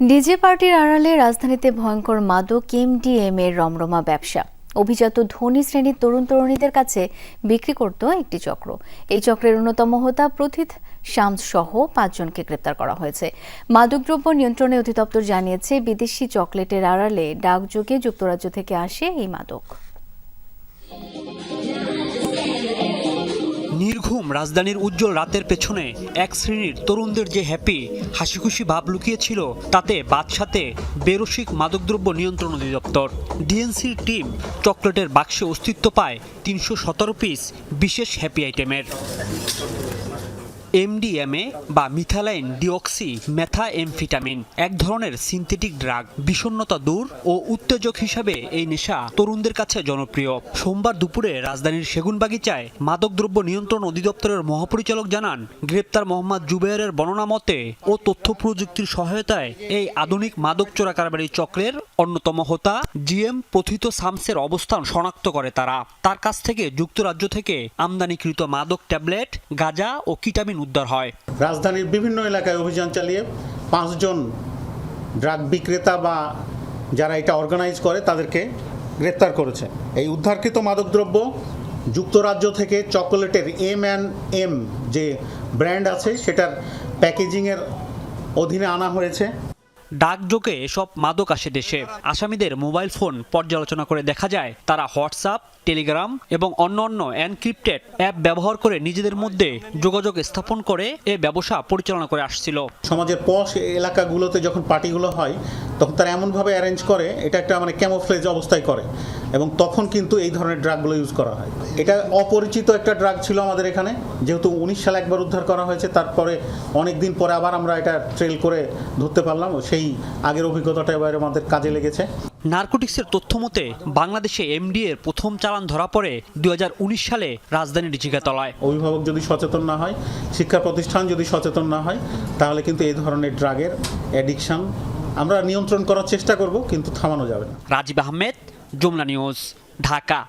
DJ পার্টির আড়ালে রাজধানীতে ভয়ঙ্কর মাদক এমডিএম এর রমরমা ব্যবসা। অভিজাত ধনী শ্রেণির তরুণ তরুণীদের কাছে বিক্রি করত একটি চক্র। এই চক্রের অন্যতম হোতা প্রথিত শামস সহ পাঁচজনকে গ্রেপ্তার করা হয়েছে। মাদকদ্রব্য নিয়ন্ত্রণে অধিদপ্তর জানিয়েছে, বিদেশি চকলেটের আড়ালে ডাকযোগে যুক্তরাজ্য থেকে আসে এই মাদক। নির্ঘুম রাজধানীর উজ্জ্বল রাতের পেছনে এক শ্রেণির তরুণদের যে হ্যাপি হাসিখুশি ভাব লুকিয়েছিল, তাতে বাদশাতে বেরসিক মাদকদ্রব্য নিয়ন্ত্রণ অধিদপ্তর। ডিএনসির টিম চকলেটের বাক্সে অস্তিত্ব পায় তিনশো সতেরো পিস বিশেষ হ্যাপি আইটেমের এমডিএমএ বা মিথালাইন ডিঅক্সি মেথা এমফিটামিন এক ধরনের সিনথেটিক ড্রাগ, বিষণ্ণতা দূর ও উত্তেজক হিসাবে এই নেশা তরুণদের কাছে জনপ্রিয়। সোমবার দুপুরে রাজধানীর সেগুনবাগিচায় মাদকদ্রব্য নিয়ন্ত্রণ অধিদপ্তরের মহাপরিচালক জানান, গ্রেপ্তার মোহাম্মদ জুবেরের বর্ণনা মতে ও তথ্য প্রযুক্তির সহায়তায় এই আধুনিক মাদক চোরা কারবারি চক্রের অন্যতম হোতা জিএম প্রথিত সামসের অবস্থান শনাক্ত করে তারা। তার কাছ থেকে যুক্তরাজ্য থেকে আমদানিকৃত মাদক ট্যাবলেট, গাঁজা ও কিটামিন উদ্ধার হয়। রাজধানীর বিভিন্ন এলাকায় অভিযান চালিয়ে পাঁচজন ড্রাগ বিক্রেতা বা যারা এটা অর্গানাইজ করে, তাদেরকে গ্রেপ্তার করেছে। এই উদ্ধারকৃত মাদকদ্রব্য যুক্তরাজ্য থেকে চকোলেটের এম অ্যান্ড এম যে ব্র্যান্ড আছে, সেটার প্যাকেজিংয়ের অধীনে আনা হয়েছে। ডাকযোগে এসব মাদক আসে দেশে। আসামিদের মোবাইল ফোন পর্যালোচনা করে দেখা যায়, তারা হোয়াটসঅ্যাপ, টেলিগ্রাম এবং অন্য অন্য এনক্রিপ্টেড অ্যাপ ব্যবহার করে নিজেদের মধ্যে যোগাযোগ স্থাপন করে এ ব্যবসা পরিচালনা করে আসছিল। সমাজের পশ এলাকাগুলোতে যখন পার্টিগুলো হয়, তখন তারা এমনভাবে অ্যারেঞ্জ করে, এটা একটা মানে ক্যামোফ্লেজ অবস্থায় করে। এবং তখন কিন্তু এই ধরনের ড্রাগগুলো ইউজ করা হয়। এটা অপরিচিত একটা ড্রাগ ছিল আমাদের এখানে যেহেতু উনিশ সালে একবার উদ্ধার করা হয়েছে তারপরে অনেক দিন পরে আবার আমরা এটা ট্রেল করে ধরতে পারলাম সেই আগের অভিজ্ঞতাটা এবার আমাদের কাজে লেগেছে। নার্কোটিক্সের তথ্য মতে বাংলাদেশে এমডি এর প্রথম চালান ধরা পড়ে দুই হাজার উনিশ সালে রাজধানীর জিগাতলায় অভিভাবক যদি সচেতন না হয় শিক্ষা প্রতিষ্ঠান যদি সচেতন না হয় তাহলে কিন্তু এই ধরনের ড্রাগের অ্যাডিকশন আমরা নিয়ন্ত্রণ করার চেষ্টা করব কিন্তু থামানো যাবে না। রাজীব আহমেদ जुमला न्यूज़ ढाका।